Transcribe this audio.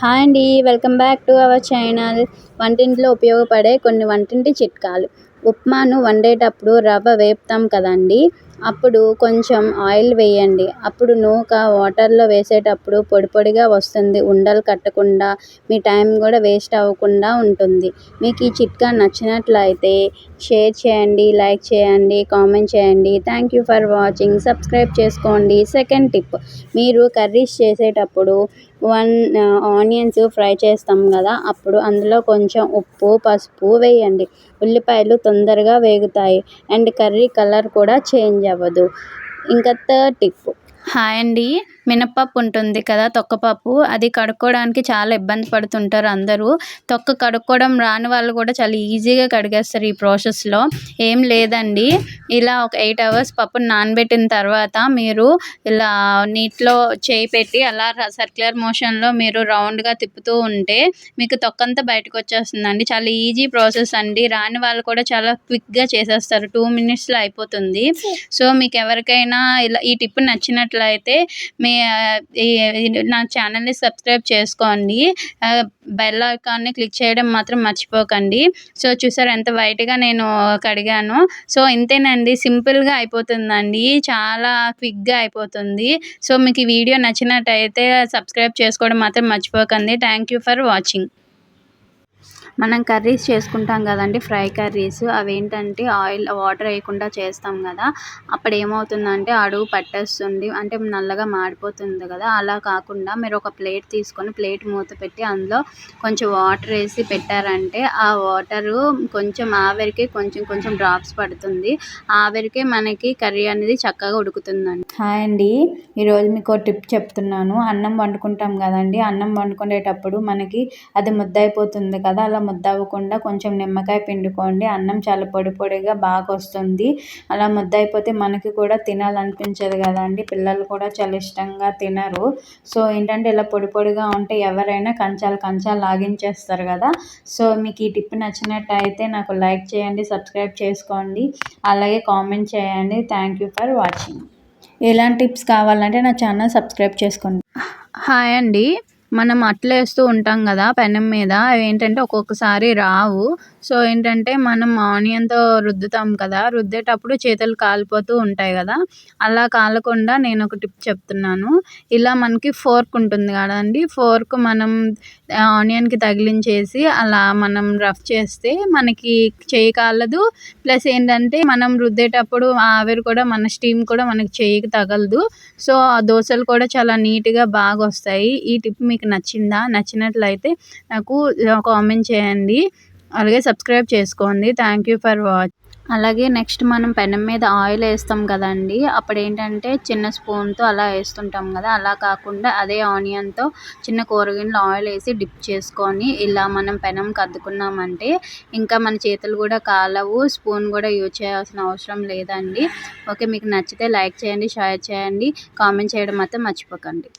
Hi అండి welcome back to our channel వంటింట్లో ఉపయోగపడే కొన్ని వంటింటి చిట్కాలు. ఉప్మాను వండేటప్పుడు రవ్వ వేపుతాం కదండి. అప్పుడు కొంచెం ఆయిల్ వేయండి. అప్పుడు నూక వాటర్లో వేసేటప్పుడు పొడి పొడిగా వస్తుంది. ఉండలు కట్టకుండా మీ టైం కూడా వేస్ట్ అవ్వకుండా ఉంటుంది. మీకు ఈ చిట్కా నచ్చినట్లయితే షేర్ చేయండి లైక్ చేయండి కామెంట్ చేయండి. Thank you for watching. Subscribe చేసుకోండి. సెకండ్ టిప్ మీరు కర్రీస్ చేసేటప్పుడు వన్ ఆనియన్స్ ఫ్రై చేస్తాం కదా అప్పుడు అందులో కొంచెం ఉప్పు పసుపు వేయండి. ఉల్లిపాయలు తొందరగా వేగుతాయి. అండ్ కర్రీ కలర్ కూడా చేంజ్ అవ్వదు. ఇంకా థర్డ్ టిప్. హాయ్ అండి. మినప్పప్పు ఉంటుంది కదా తొక్కపప్పు. అది కడుక్కోవడానికి చాలా ఇబ్బంది పడుతుంటారు అందరూ. తొక్క కడుక్కోవడం రాని వాళ్ళు కూడా చాలా ఈజీగా కడిగేస్తారు ఈ ప్రాసెస్లో ఏం లేదండి. ఇలా ఒక ఎయిట్ అవర్స్ పప్పును నానబెట్టిన తర్వాత మీరు ఇలా నీటిలో చేయి పెట్టి అలా సర్క్యులర్ మోషన్లో మీరు రౌండ్గా తిప్పుతూ ఉంటే మీకు తొక్కంతా బయటకు వచ్చేస్తుందండి. చాలా ఈజీ ప్రాసెస్ అండి. రాని వాళ్ళు కూడా చాలా క్విక్గా చేసేస్తారు. టూ మినిట్స్లో అయిపోతుంది. సో మీకు ఎవరికైనా ఇలా ఈ టిప్ నచ్చినట్లయితే మీ నా ఛానల్ని సబ్స్క్రైబ్ చేసుకోండి. బెల్ ఐకాన్ని క్లిక్ చేయడం మాత్రం మర్చిపోకండి. సో చూసారు ఎంత వైట్గా నేను కడిగాను. సో ఇంతేనండి సింపుల్గా అయిపోతుందండి. చాలా క్విక్గా అయిపోతుంది. సో మీకు ఈ వీడియో నచ్చినట్టయితే సబ్స్క్రైబ్ చేసుకోవడం మాత్రం మర్చిపోకండి. Thank you for watching. మనం కర్రీస్ చేసుకుంటాం కదండి ఫ్రై కర్రీస్ అవేంటంటే ఆయిల్ వాటర్ వేయకుండా చేస్తాం కదా. అప్పుడు ఏమవుతుందంటే అడుగు పట్టేస్తుంది అంటే నల్లగా మాడిపోతుంది కదా. అలా కాకుండా మీరు ఒక ప్లేట్ తీసుకొని ప్లేట్ మూత పెట్టి అందులో కొంచెం వాటర్ వేసి పెట్టారంటే ఆ వాటరు కొంచెం ఆవిరికి కొంచెం కొంచెం డ్రాప్స్ పడుతుంది. ఆవిరికే మనకి కర్రీ అనేది చక్కగా ఉడుకుతుందండి. హాయ్ అండి. ఈరోజు మీకు టిప్ చెప్తున్నాను. అన్నం వండుకుంటాం కదండి అన్నం వండుకునేటప్పుడు మనకి అది ముద్ద అయిపోతుంది కదా అలా ముద్దవ్వకుండా కొంచెం నిమ్మకాయ పిండుకోండి. అన్నం చాలా పొడి పొడిగా బాగా వస్తుంది. అలా ముద్ద అయిపోతే మనకి కూడా తినాలనిపించదు కదండి. పిల్లలు కూడా చాలా ఇష్టంగా తినరు. సో ఏంటంటే ఇలా పొడి పొడిగా ఉంటే ఎవరైనా కంచాలు కంచాలు లాగించేస్తారు కదా. సో మీకు ఈ టిప్ నచ్చినట్టయితే నాకు లైక్ చేయండి సబ్స్క్రైబ్ చేసుకోండి. అలాగే కామెంట్ చేయండి. Thank you for watching. ఎలాంటి టిప్స్ కావాలంటే నా ఛానల్ సబ్స్క్రైబ్ చేసుకోండి. హాయ్ అండి. మనం అట్లు వేస్తూ ఉంటాం కదా పెనం మీద అవి ఏంటంటే ఒక్కొక్కసారి రావు. సో ఏంటంటే మనం ఆనియన్తో రుద్దుతాం కదా రుద్దేటప్పుడు చేతులు కాలిపోతూ ఉంటాయి కదా. అలా కాలకుండా నేను ఒక టిప్ చెప్తున్నాను. ఇలా మనకి ఫోర్క్ ఉంటుంది కదండి ఫోర్క్ మనం ఆనియన్కి తగిలించేసి అలా మనం రఫ్ చేస్తే మనకి చేయి కాలదు. ప్లస్ ఏంటంటే మనం రుద్దేటప్పుడు ఆవిరి కూడా మన స్టీమ్ కూడా మనకి చేయికి తగలదు. సో ఆ దోశలు కూడా చాలా నీట్గా బాగా వస్తాయి ఈ టిప్ మీకు మీకు నచ్చిందా నచ్చినట్లయితే నాకు కామెంట్ చేయండి. అలాగే సబ్స్క్రైబ్ చేసుకోండి. థ్యాంక్ యూ ఫర్ వాచ్ అలాగే నెక్స్ట్ మనం పెనం మీద ఆయిల్ వేస్తాం కదండి. అప్పుడు ఏంటంటే చిన్న స్పూన్తో అలా వేస్తుంటాం కదా. అలా కాకుండా అదే ఆనియన్తో చిన్న కూరగిన్నెలో ఆయిల్ వేసి డిప్ చేసుకొని ఇలా మనం పెనం కద్దుకున్నామంటే ఇంకా మన చేతులు కూడా కాలవు స్పూన్ కూడా యూజ్ చేయాల్సిన అవసరం లేదండి. ఓకే మీకు నచ్చితే లైక్ చేయండి షేర్ చేయండి. కామెంట్ చేయడం మాత్రం మర్చిపోకండి.